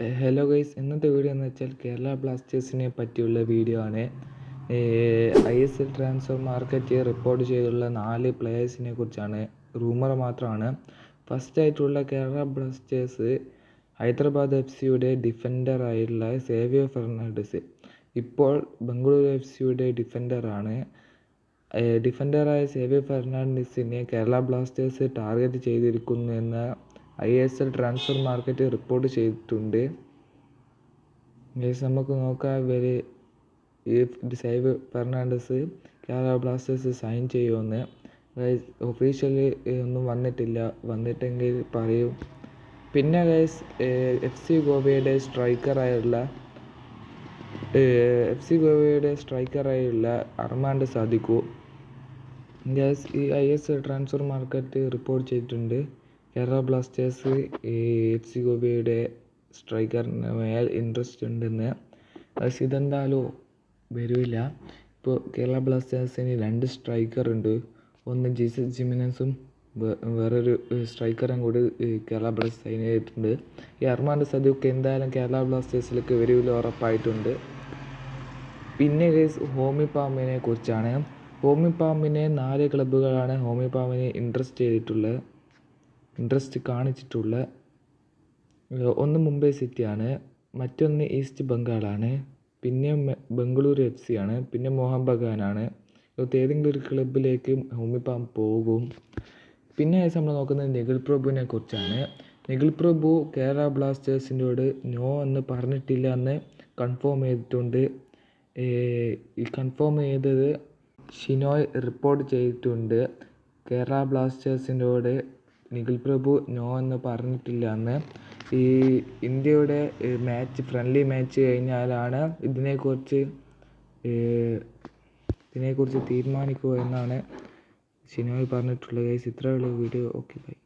Hello guys ഇന്നത്തെ video എന്ന് വെച്ചാൽ കേരള ബ്ലാസ്റ്റേഴ്സിനെ പറ്റിയുള്ള വീഡിയോ ആണ്. I S L transfer market report ചെയ്തുള്ള നാല് പ്ലേയേഴ്സിനെ കുറിച്ചാണ് റൂമർ മാത്രമാണ്. ഫസ്റ്റ് ആയിട്ടുള്ള കേരള ബ്ലാസ്റ്റേഴ്സ് ഹൈദരാബാദ് എഫ് സിയുടെ ഡിഫൻഡറായിട്ടുള്ള സേവിയോ ഫെർണാണ്ടസ്. ഇപ്പോൾ ബംഗളൂരു എഫ് സിയുടെ ഡിഫൻഡറാണ് ഡിഫൻഡറായ സേവിയോ ഫെർണാണ്ടസിനെ കേരള ബ്ലാസ്റ്റേഴ്സ് ടാർഗറ്റ് ചെയ്തിരിക്കുന്നു എന്ന് I S L transfer market report ചെയ്തിട്ടുണ്ട്. ഗൈസ് നമുക്ക് നോക്കാം ഈ save Fernandes Kerala Blasters sign ചെയ്യുമെന്ന്. ഗൈസ് ഒഫീഷ്യലി ഒന്നും വന്നിട്ടില്ല. വന്നിട്ടെങ്കിൽ പറയും. പിന്നെ ഗൈസ് എഫ് സി ഗോവയുടെ സ്ട്രൈക്കറായുള്ള എഫ് സി ഗോവയുടെ സ്ട്രൈക്കറായുള്ള അർമാൻഡ് സാധിക്കൂ ഗൈസ് ഈ I S transfer market report ചെയ്തിട്ടുണ്ട്. കേരള ബ്ലാസ്റ്റേഴ്സ് എഫ് സി ഗോവയുടെ സ്ട്രൈക്കറിന് മേൽ ഇൻട്രസ്റ്റ് ഉണ്ടെന്ന്. പക്ഷേ ഇതെന്തായാലും വരില്ല ഇപ്പോൾ കേരള ബ്ലാസ്റ്റേഴ്സിന് രണ്ട് സ്ട്രൈക്കർ ഉണ്ട്. ഒന്ന് ജീസസ് ജിമിനസും വേറൊരു സ്ട്രൈക്കറും കൂടി കേരള ബ്ലാസ്റ്റേഴ്സ് ആയിട്ടുണ്ട്. ഈ അർമാൻഡ് സദുക്ക് എന്തായാലും കേരള ബ്ലാസ്റ്റേഴ്സിലേക്ക് വരില്ല ഉറപ്പായിട്ടുണ്ട്. പിന്നെ കേസ് ഹോമി പാമ്പിനെ കുറിച്ചാണ്. ഹോമി പാമ്പിനെ നാല് ക്ലബ്ബുകളാണ് ഹോമി പാമ്പിനെ ഇൻട്രസ്റ്റ് ചെയ്തിട്ടുള്ളത്. ഇൻട്രസ്റ്റ് കാണിച്ചിട്ടുള്ള ഒന്ന് മുംബൈ സിറ്റിയാണ് മറ്റൊന്ന് ഈസ്റ്റ് ബംഗാളാണ് പിന്നെ ബംഗളൂരു എഫ് സി ആണ്. പിന്നെ മോഹൻ ബഗാനാണ് ഏതെങ്കിലും ഒരു ക്ലബിലേക്ക് ഹോമി പാമ്പ് പോകും. പിന്നെ നമ്മൾ നോക്കുന്നത് നിഖിൽ പ്രഭുവിനെ കുറിച്ചാണ്. നിഖിൽ പ്രഭു കേരള ബ്ലാസ്റ്റേഴ്സിന്റെയോട് നോ എന്ന് പറഞ്ഞിട്ടില്ല എന്ന് കൺഫേം ചെയ്തിട്ടുണ്ട്. ഈ കൺഫേം ചെയ്തത് ഷിനോയ് റിപ്പോർട്ട് ചെയ്തിട്ടുണ്ട്. കേരള ബ്ലാസ്റ്റേഴ്സിനോട് നിഖിൽ പ്രഭു നോ എന്ന് പറഞ്ഞിട്ടില്ല എന്ന് ഈ ഇന്ത്യയുടെ മാച്ച് ഫ്രണ്ട്ലി മാച്ച് കഴിഞ്ഞാലാണ് ഇതിനെക്കുറിച്ച് ഇതിനെക്കുറിച്ച് തീരുമാനിക്കുക എന്നാണ് ഷിനോയ് പറഞ്ഞിട്ടുള്ളത്. ഗൈസ് ഇത്രയുള്ള വീഡിയോ ഓക്കെ ബൈ.